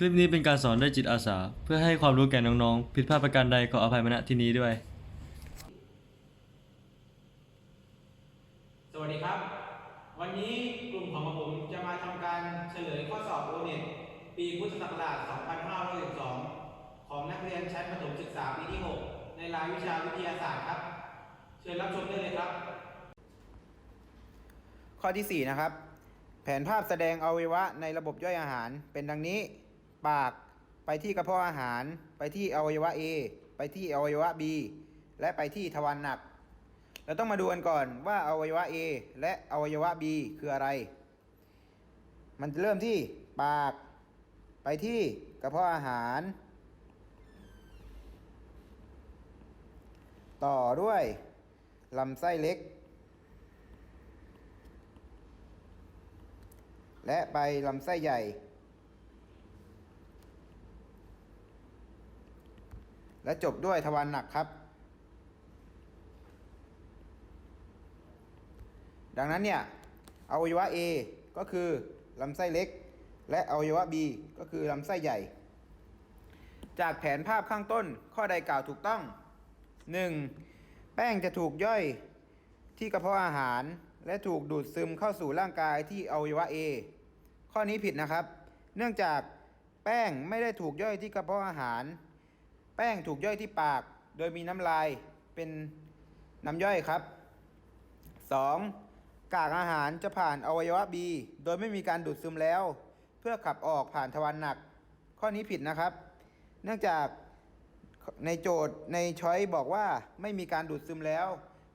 คลิปนี้เป็นการสอนด้วยจิตอาสา เพื่อให้ความรู้แก่น้องๆ ผิดพลาดประการใดขออภัยมาณที่นี้ด้วย สวัสดีครับ วันนี้กลุ่มของผมจะมาทำการเฉลยข้อสอบโอเน็ตปีพุทธศักราช 2512ของนักเรียนชั้นประถมศึกษาปีที่ 6 ในรายวิชาวิทยาศาสตร์ครับ เชิญรับชมได้เลยครับ ข้อที่ 4 นะครับ แผนภาพแสดงอวัยวะในระบบย่อยอาหารเป็นดังนี้ ปาก ไปที่กระเพาะอาหาร ไปที่อวัยวะ A ไปที่อวัยวะ B และไปที่ทวารหนัก เราต้องมาดูกันก่อนว่าอวัยวะ A และอวัยวะ B คืออะไร มันจะเริ่มที่ปาก ไปที่กระเพาะอาหาร ต่อด้วยลำไส้เล็ก และไปลำไส้ใหญ่ และจบด้วยทวารหนักครับ ดังนั้นเนี่ยอวัยวะ A ก็คือลำไส้เล็ก และอวัยวะ B ก็คือลำไส้ใหญ่ จากแผนภาพข้างต้นข้อใดกล่าวถูกต้อง 1. แป้งจะถูกย่อยที่กระเพาะอาหาร และถูกดูดซึมเข้าสู่ร่างกายที่อวัยวะ A ข้อนี้ผิดนะครับ เนื่องจากแป้งไม่ได้ถูกย่อยที่กระเพาะอาหาร แป้งถูกย่อยที่ปาก โดยมีน้ำลายเป็นน้ำย่อยครับ 2. กากอาหารจะผ่านอวัยวะ B โดยไม่มีการดูดซึมแล้ว เพื่อขับออกผ่านทวารหนัก ข้อนี้ผิดนะครับ เนื่องจากในโจทย์ในช้อยบอกว่าไม่มีการดูดซึมแล้ว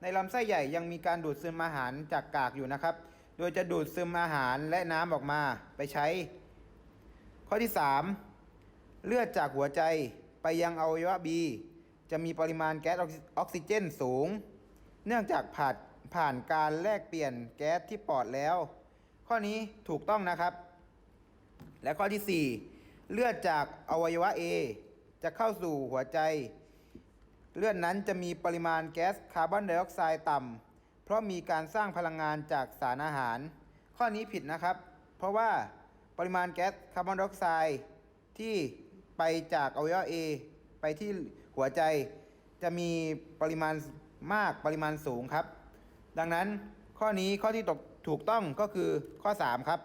ในลำไส้ใหญ่ยังมีการดูดซึมอาหารจากกากอยู่นะครับ โดยจะดูดซึมอาหารและน้ำออกมาไปใช้ ข้อที่ 3 เลือดจากหัวใจ ไปยังอวัยวะ B จะมีปริมาณแก๊สออกซิเจนสูง เนื่องจากผ่านผ่านการแลกเปลี่ยนแก๊สที่ปอดแล้ว ข้อนี้ถูกต้องนะครับ และข้อที่ 4 เลือดจากอวัยวะ A จะเข้าสู่หัวใจ เลือดนั้นจะมีปริมาณแก๊สคาร์บอนไดออกไซด์ต่ำเพราะมีการสร้างพลังงานจากสารอาหาร ข้อนี้ผิดนะครับ เพราะว่าปริมาณแก๊สคาร์บอนไดออกไซด์ที่ ไปจากอวัยวะ A ไปที่หัวใจจะมีปริมาณมากปริมาณสูงครับ ดังนั้นข้อนี้ข้อที่ตกถูกต้องก็คือข้อ 3 ครับ